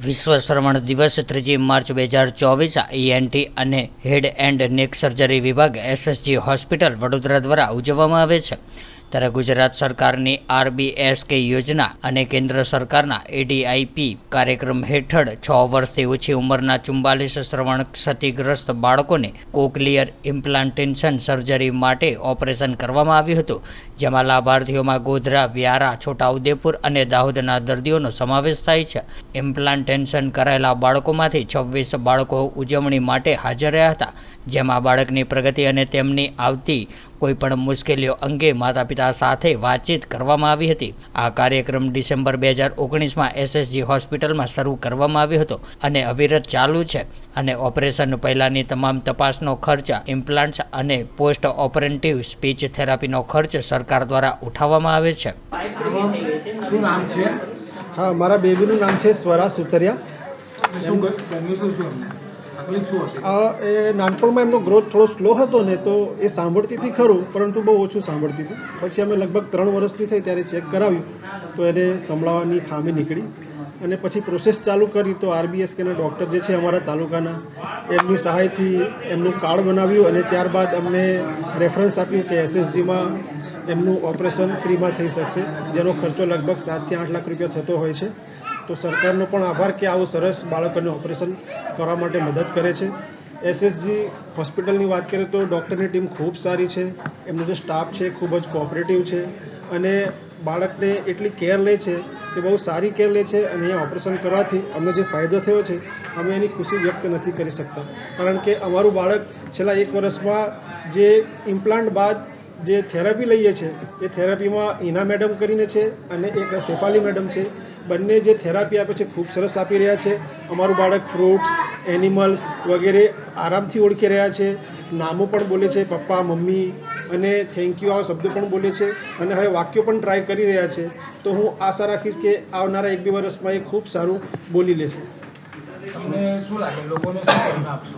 વિશ્વ શ્રવણ દિવસ ત્રીજી માર્ચ બે હજાર ચોવીસ ઈએનટી અને હેડ એન્ડ નેક સર્જરી વિભાગ એસએસજી હોસ્પિટલ વડોદરા દ્વારા ઉજવવામાં આવે છે. ત્યારે ગુજરાત સરકારની આરબીએસકે યોજના અને કેન્દ્ર સરકારના એડીઆઈપી કાર્યક્રમ હેઠળ છ વર્ષથી ઓછી ઉંમરના ચુમ્બાલીસ શ્રવણ ક્ષતિગ્રસ્ત બાળકોને કોકલિયર ઇમ્પ્લાન્ટેશન સર્જરી માટે ઓપરેશન કરવામાં આવ્યું હતું, જેમાં લાભાર્થીઓમાં ગોધરા, વ્યારા, છોટાઉદેપુર અને દાહોદના દર્દીઓનો સમાવેશ થાય છે. ઇમ્પ્લાન્ટેશન કરાયેલા બાળકોમાંથી છવ્વીસ બાળકો ઉજવણી માટે હાજર રહ્યા હતા. જેમાં બાળકની પ્રગતિ અને તેમની આવતી કોઈપણ મુશ્કેલીઓ અંગે માતા પિતા સાથે વાતચીત કરવામાં આવી હતી. આ કાર્યક્રમ ડિસેમ્બર બે હજાર ઓગણીસમાં એસએસજી હોસ્પિટલમાં શરૂ કરવામાં આવ્યો હતો અને અવિરત ચાલુ છે અને ઓપરેશન પહેલાંની તમામ તપાસનો ખર્ચ ઇમ્પ્લાન્ટ્સ અને પોસ્ટ ઓપરેટિવ સ્પીચ થેરાપીનો ખર્ચ સરકાર દ્વારા ઉઠાવવામાં આવે છે. શું નામ છે? હા મારા બેબીનું નામ છે સ્વરા સુતરિયા. આ એ નાનપણમાં એમનો ગ્રોથ થોડો સ્લો હતો ને તો એ સાંભળતી હતી ખરું, પરંતુ બહુ ઓછું સાંભળતી હતી પછી અમે લગભગ ત્રણ વર્ષની થઈ ત્યારે ચેક કરાવ્યું, તો એને સંભળાવવાની ખામી નીકળી. અને પછી પ્રોસેસ ચાલુ કરી તો આરબીએસકેના ડૉક્ટર જે છે અમારા તાલુકાના, એમની સહાયથી એમનું કાર્ડ બનાવ્યું અને ત્યારબાદ અમને રેફરન્સ આપ્યું કે એસએસજીમાં એમનું ઓપરેશન ફ્રીમાં થઈ શકશે, જેનો ખર્ચો લગભગ સાતથી આઠ લાખ રૂપિયા થતો હોય છે. તો સરકારનો પણ આભાર કે આવું સરસ બાળકોને ઓપરેશન કરવા માટે મદદ કરે છે. એસએસજી હોસ્પિટલની વાત કરીએ તો ડૉક્ટરની ટીમ ખૂબ સારી છે. એમનો જે સ્ટાફ છે ખૂબ જ કોઓપરેટિવ છે અને બાળકને એટલી કેર લે છે કે બહુ સારી કેર લે છે અને અહીંયા ઓપરેશન કરવાથી અમને જે ફાયદો થયો છે, અમે એની ખુશી વ્યક્ત નથી કરી શકતા. કારણ કે અમારું બાળક છેલ્લા એક વર્ષમાં જે ઇમ્પ્લાન્ટ બાદ જે થેરાપી લઈએ છીએ એ થેરાપીમાં ઈના મેડમ કરીને છે અને એક શેફાલી મેડમ છે. બંને જે થેરાપી આપે છે ખૂબ સરસ આપી રહ્યા છે. અમારું બાળક ફ્રૂટ્સ એનિમલ્સ વગેરે આરામથી ઓળખી રહ્યા છે. નામો પણ બોલે છે, પપ્પા, મમ્મી અને થેન્ક યુ આવા શબ્દો પણ બોલે છે અને હવે વાક્યો પણ ટ્રાય કરી રહ્યા છે. તો હું આશા રાખીશ કે આવનારા એક બે વર્ષમાં એ ખૂબ સારું બોલી લેશે. શું લાગે? લોકોને આપશો?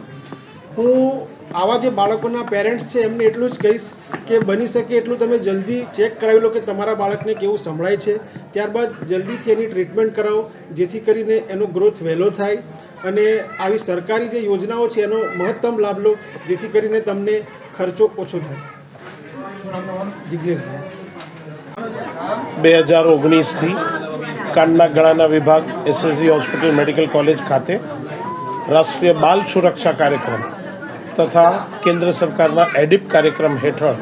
હું આવા જે બાળકોના પેરેન્ટ્સ છે, એમને એટલું જ કહીશ કે બની શકે એટલું તમે જલ્દી ચેક કરાવી લો કે તમારા બાળકને કેવું સંભળાય છે. ત્યારબાદ જલ્દીથી એની ટ્રીટમેન્ટ કરાવો, જેથી કરીને એનો ગ્રોથ વહેલો થાય અને આવી સરકારી જે યોજનાઓ છે, એનો મહત્તમ લાભ લો, જેથી કરીને તમને ખર્ચો ઓછો થાય. જિજ્ઞેશભાઈ બે હજાર ઓગણીસથી કાનના ગળાના વિભાગ એસએસજી હોસ્પિટલ મેડિકલ કોલેજ ખાતે રાષ્ટ્રીય બાલ સુરક્ષા કાર્યક્રમ. તથા કેન્દ્ર સરકારના એડિપ કાર્યક્રમ હેઠળ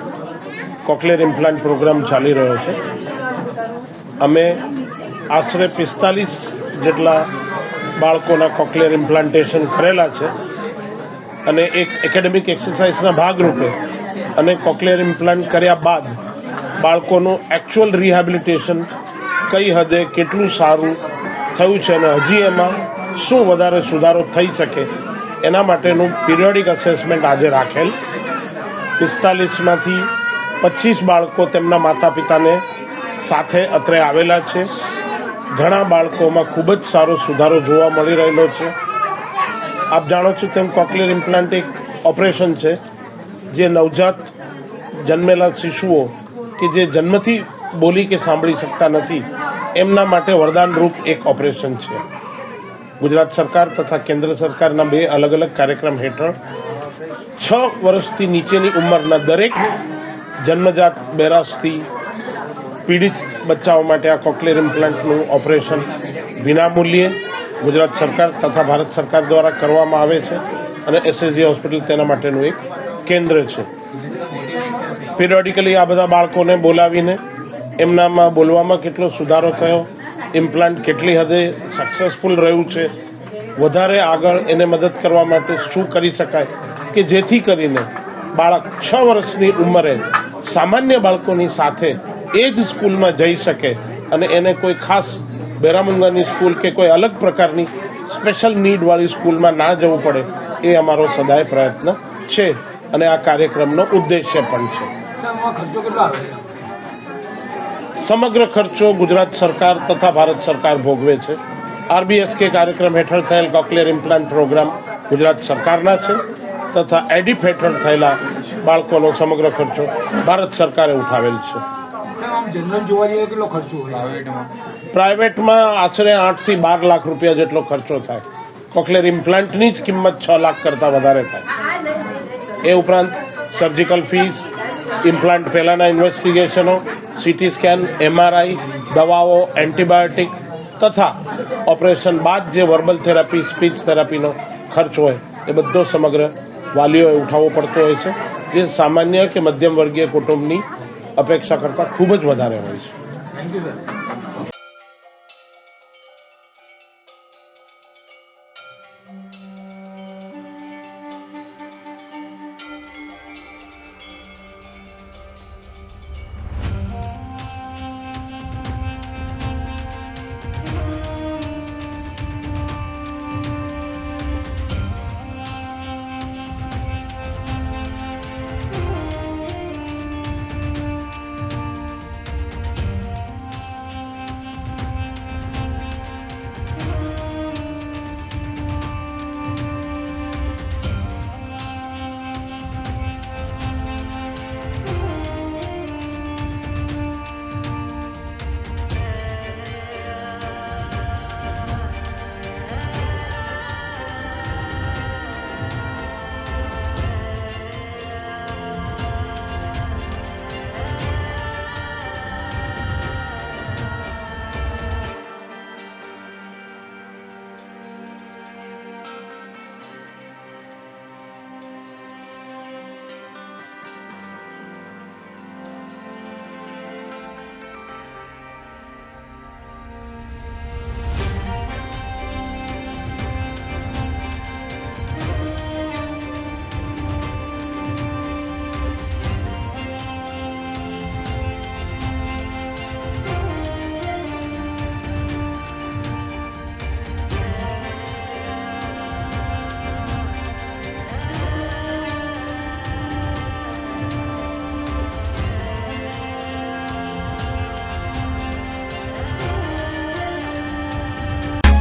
કોકલેર ઇમ્પ્લાન્ટ પ્રોગ્રામ ચાલી રહ્યો છે. અમે આશરે પિસ્તાલીસ જેટલા બાળકોના કોકલેર ઇમ્પ્લાન્ટેશન કરેલા છે અને એક એકેડેમિક એક્સરસાઇઝના ભાગરૂપે અને કોકલેર ઇમ્પ્લાન્ટ કર્યા બાદ બાળકોનું એકચ્યુઅલ રિહેબિલિટેશન કઈ હદે કેટલું સારું થયું છે અને હજી એમાં શું વધારે સુધારો થઈ શકે એના માટેનું પિરિયોડિક અસેસમેન્ટ આજે રાખેલ. પિસ્તાલીસમાંથી પચીસ બાળકો તેમના માતા પિતાને સાથે અત્રે આવેલા છે. ઘણા બાળકોમાં ખૂબ જ સારો સુધારો જોવા મળી રહેલો છે. આપ જાણો છો તેમ કોકલિયર ઇમ્પ્લાન્ટ એક ઓપરેશન છે, જે નવજાત જન્મેલા શિશુઓ કે જે જન્મથી બોલી કે સાંભળી શકતા નથી, એમના માટે વરદાનરૂપ એક ઓપરેશન છે. ગુજરાત સરકાર તથા કેન્દ્ર સરકારના બે અલગ અલગ કાર્યક્રમ હેઠળ છ વર્ષથી નીચેની ઉંમરના દરેક જન્મજાત બેરાસથી પીડિત બચ્ચાઓ માટે આ કોકલેર ઇમ્પ્લાન્ટનું ઓપરેશન વિનામૂલ્યે ગુજરાત સરકાર તથા ભારત સરકાર દ્વારા કરવામાં આવે છે અને એસએસજી હોસ્પિટલ તેના માટેનું એક કેન્દ્ર છે. પિરિયોડિકલી આ બધા બાળકોને બોલાવીને એમનામાં બોલવામાં કેટલો સુધારો થયો ઇમ્પ્લાન્ટ કેટલી હદે સક્સેસફુલ રહ્યું છે, વધારે આગળ એને મદદ કરવા માટે શું કરી શકાય કે જેથી કરીને બાળક છ વર્ષની ઉંમરે સામાન્ય બાળકોની સાથે એ જ સ્કૂલમાં જઈ શકે અને એને કોઈ ખાસ બેરામુંગાની સ્કૂલ કે કોઈ અલગ પ્રકારની સ્પેશિયલ નીડવાળી સ્કૂલમાં ના જવું પડે એ અમારો સદાય પ્રયત્ન છે અને આ કાર્યક્રમનો ઉદ્દેશ્ય પણ છે સાહેબ આમાં ખર્ચો કેટલો આવે છે સમગ્ર ખર્ચો ગુજરાત સરકાર તથા ભારત સરકાર ભોગવે છે. આરબીએસકે કાર્યક્રમ હેઠળ થયેલ કોકલેર ઇમ્પ્લાન્ટ પ્રોગ્રામ ગુજરાત સરકારના છે તથા એડિફ હેઠળ થયેલા બાળકોનો સમગ્ર ખર્ચો ભારત સરકારે ઉઠાવેલ છે. પ્રાઇવેટમાં આશરે આઠથી બાર લાખ રૂપિયા જેટલો ખર્ચો થાય. કોકલેર ઇમ્પ્લાન્ટની જ કિંમત છ લાખ કરતાં વધારે થાય. એ ઉપરાંત સર્જિકલ ફીસ ઇમ્પ્લાન્ટ પહેલાંના ઇન્વેસ્ટિગેશનો સીટી સ્કેન એમઆરઆઈ દવાઓ, એન્ટીબાયોટિક તથા ઓપરેશન બાદ જે વર્બલ થેરાપી, સ્પીચ થેરાપીનો ખર્ચ હોય એ બધો સમગ્ર વાલીઓએ ઉઠાવવો પડતો હોય છે, જે સામાન્ય કે મધ્યમ વર્ગીય કુટુંબની અપેક્ષા કરતાં ખૂબ જ વધારે હોય છે. Thank you sir